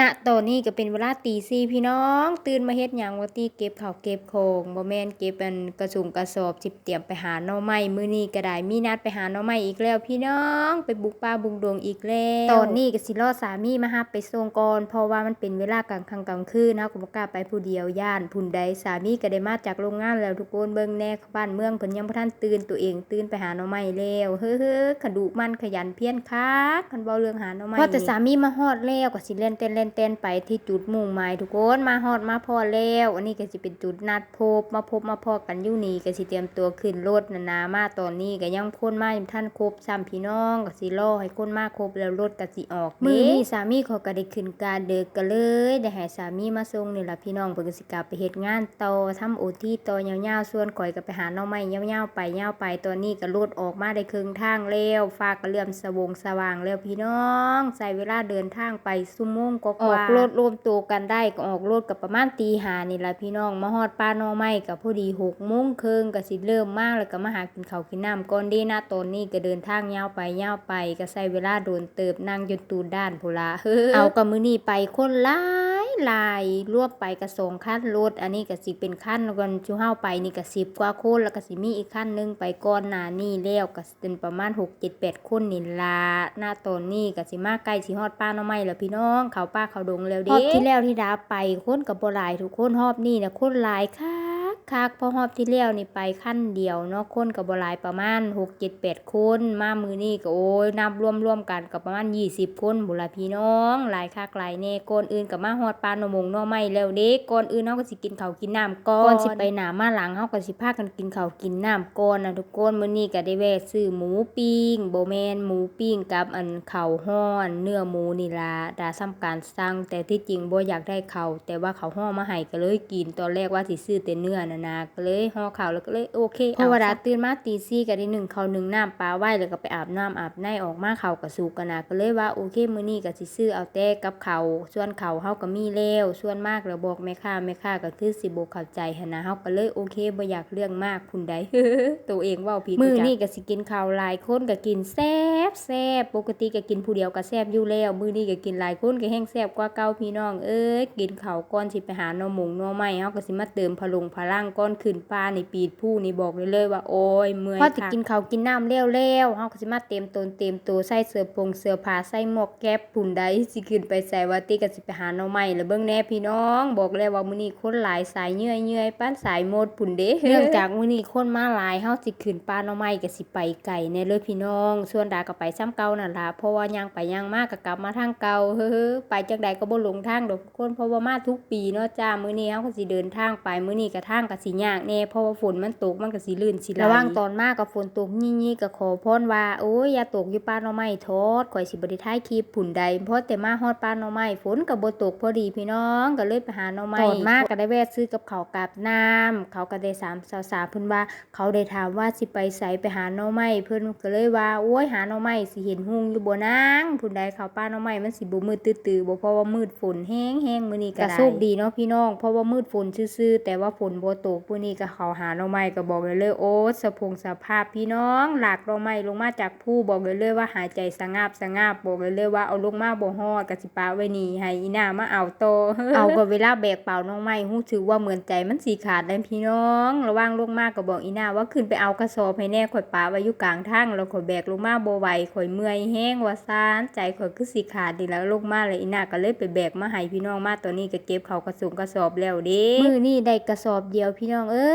ณตอนนี้ก็เป็นเวลาตีสี่พี่น้อง ตื่นมาเฮ็ดหยังว่าตีเก็บข้าวเก็บของบ่แม่นเก็บอันกระสุงกระสอบสิเตรียมไปหาหน่อไม้มื้อนี้ก็ได้มีนัดไปหาหน่อไม้อีกแล้วพี่น้องไปบุกป่าบุกดงอีกแล้วตอนนี้ก็สิรอสามีมารับไปส่งก่อนเพราะว่ามันเป็นเวลากลางค่ำกลางคืนเฮาก็บ่กล้าไปผู้เดียวย่านผู้ใดสามีก็ได้มาจากโรงงานแล้วทุกคนเบิ่งแน่บ้านเมืองเพิ่นยังบ่ทันตื่นตัวเองตื่นไปหาหน่อไม้แล้วเฮ้อๆขดุมันขยันเพียรคักคันเว้าเรื่องหาหน่อไม้พอแต่สามีมาฮอดแล้วก็สิเล่นเต้นเล่นเต้นไปที่จุดมุ่งหมายทุกคนมาฮอดมาพอแล้ว อันนี้ก็สิเป็นจุดนัดพบมาพบมาพอกันอยู่นี่ก็สิเตรียมตัวขึ้นรถนะนะมาตอนนี้ก็ยังคนมาท่านครบซ้ำพี่น้องก็สิรอให้คนมาครบแล้วรถก็สิออกมือนี้สามีเขาก็ได้ขึ้นการเด็กก็เลยได้ให้สามีมาส่งนี่ละพี่น้องเพิ่นก็สิกลับไปเฮ็ดงานต่อทำโอที่ต่อยาวๆส่วนข่อยก็ไปหาน่อไม้ยาวๆไปยาวไปตอนนี้ก็รถออกมาได้ครึ่งทางแล้วฟ้าก็เริ่มสวงสว่างแล้วพี่น้องใส่เวลาเดินทางไปชั่วโมงกว่าๆออกรถรวมตัวกันได้ก็ออกรถกับประมาณตีหานี่ล่ะพี่น้องมาฮอดป้าหน่อไม้ก็พอดี6โมงครึ่งก็สิเริ่มมาแล้วก็มาหากินข้าวกินน้ำก่อนเดีนะตอนนี้ก็เดินทางยาวไปยาวไปก็ใช้เวลาโดนเติบนั่งจนตูดด้านพุนละเฮ้อเอากับมื้อนี้ไปคนหลายห ลายรวบไปกระสองขั้นรถอันนี้ก็สิเป็นขั้นก่อนชูเฮาไปนี่ก็สิบกว่าคนแล้วก็สิมีอีกขั้นหนึงไปก่อนหน้านี่แล้วก็สิเป็นประมาณ6 7 8คนนี่ล่ะหน้าตอนนี้ก็สิมาใกล้สิฮอดป้าหน่อไม้แล้วพี่น้องเขาป้าเขาดงแล้วเด้รอบที่แล้วที่ดาไปคนกับ่หลายทุกคนรอบนี้นะคนหลายค่ะ คักเพราะรอบที่แล้วนี่ไปคันเดียวเนาะคนก็บ่หลายประมาณ6 7 8คนมามื้อนี้ก็โอ้ยนับรวมๆกันก็ประมาณ20คนบุนล่ะพี่น้องหลายคักหลายแน่ก่อนอื่นก็มาฮอดปานหน่อมงหน่อไม้แล้วเด้ก่อนอื่นเฮาก็สิกินข้าวกินน้ำก่อนก่อนสิไปหน้ามาหลังเฮาก็สิพากันกินข้าวกินน้ำก่อนนะทุกคนมื้อนี้ก็ได้แวะซื้อหมูปิ้งบ่แม่นหมูปิ้งกับอันข้าวฮ้อนเนื้อหมูนี่ล่ะดาซ้ำการสั่งแต่ที่จริงบ่อยากได้ข้าวแต่ว่าเขาฮ้อมาให้ก็เลยกินตอนแรกว่าสิซื้อแต่เนื้อน่ะนะก็เลยห่อข้าวแล้วก็เลยโอเคเพราะว่าดาตื่นมาตี4ก็ได้นึ่งข้าวนึ่งน้ำปลาไว้แล้วก็ไปอาบน้ำอาบในออกมาข้าวก็สุกกันนะก็เลยว่าโอเคมื้อนี้ก็สิซื้อเอาแต่กับข้าวส่วนข้าวเฮาก็มีแล้วส่วนมากแล้วบอกแม่ค้าแม่ค้าก็คือสิบ่เข้าใจหันนะเฮาก็เลยโอเคบ่อยากเรื่องมากพุ่นใดตัวเองเว้าผิดมื้อนี้ก็สิกินข้าวหลายคนก็กินแซ่บแซ่บปกติก็กินผู้เดียวก็แซ่บอยู่แล้วมื้อนี้ก็กินหลายคนก็แห้งแซ่บกว่าเก่าพี่น้องเอ้ยกินข้าวก่อนสิไปหาหน่อหมงหน่อไม้เฮาก็สิมาเติมพลุงพลังก่อนขึ้นป่าในปีดผู้นี่บอกเลยเลยว่าโอ้ยเมื่อยพอสิกินข้าวกินน้ำแล้วแล้วเฮาก็สิมาเต็มตนเต็มตัวใส่เสื้อผงเสื้อผ้าใส่หมวกแก๊ปพุ่นใดสิขึ้นไปใส่ว่าติก็สิไปหาหน่อไม้แล้วเบิ่งแน่พี่น้อง บอกเลยว่ามื้อนี้คนหลายสายเนื่อยๆปานสายโมดพุ่นเด้เนื่องจากมื้อนี้คนมาหลายเฮาสิขึ้นป่าหน่อไม้ก็สิไปไกลแน่เลยพี่น้อง ส่วนดาก็ไปซ้ำเก่านั่นล่ะเพราะว่าย่างไปย่างมาก็กลับมาทางเก่าเฮ้อๆไปจังใดก็บ่หลงทางดอกทุกคนเพราะว่ามาทุกปีเนาะจ้ามื้อนี้เฮาก็สิเดินทางไปมื้อนี้ก็ทางก็สิยากแน่เพราะว่าฝนมันตกมันก็สิลื่นสิไหลระหว่างตอนมาก็ฝนตกยี่ๆก็ขอพรว่าโอ้ยอย่าตกอยู่ป่าหน่อไม้โทษข่อยสิบ่ได้ถ่ายคลิปผุ่นใดเพราะแต่มาฮอดป่าหน่อไม้ฝนก็บ่ตกพอดีพี่น้องก็เลยไปหาหน่อไม้ตอนมาก็ได้แวะซื้อกับข้าวกับน้ำเขาก็ได้สามสาวๆเพิ่นว่าเขาได้ถามว่าสิไปไสไปหาหน่อไม้เพิ่นก็เลยว่าโอ้ยหาหน่อไม้สิเห็นหุงอยู่บ่นางผู้ใดเขาป้าหน่อไม้มันสิบ่มืดตื้อๆบ่เพราะว่ามืดฝนแห้งๆมื้อนี้ก็โชคดีเนาะพี่น้องเพราะว่ามืดฝนซื่อๆแต่ว่าฝนบ่ตกมื้นี้ก็เขาหาหน่อไม้ก็บอกเลยเลยโอ้สะพงสภาพพี่น้องหลากหน่อไม้ลงมาจากผู้บอกเลยเลยว่าหายใจสงาบสงาบบอกเลยเลยว่าเอาลงมาบ่ฮอดก็สิปาไว้นี่ให้อีหน้ามาเอาโตเอาก็เวลาแบกเป่าหน่อไม้ฮู้สึกว่าเหมือนใจมันสิขาดเลยพี่น้อง ระวังลงมาก็บอกอีหน้าว่าขึ้นไปเอากระสอบให้แน่ข่อยปาไว้อยู่กลางทางแล้วข่อยแบกลงมาบ่ไหวข่อยเมื่อยแห้งว่าซ่านใจข่อยคือสิขาดดีแล้วลงมาเลยอีหน้าก็เลยไปแบกมาให้พี่น้องมาตอนนี้ก็เก็บเขากระสุงกระสอบแล้วเด้มื้อนี้ได้กระสอบเดียวยวพี่น้องเอ้ย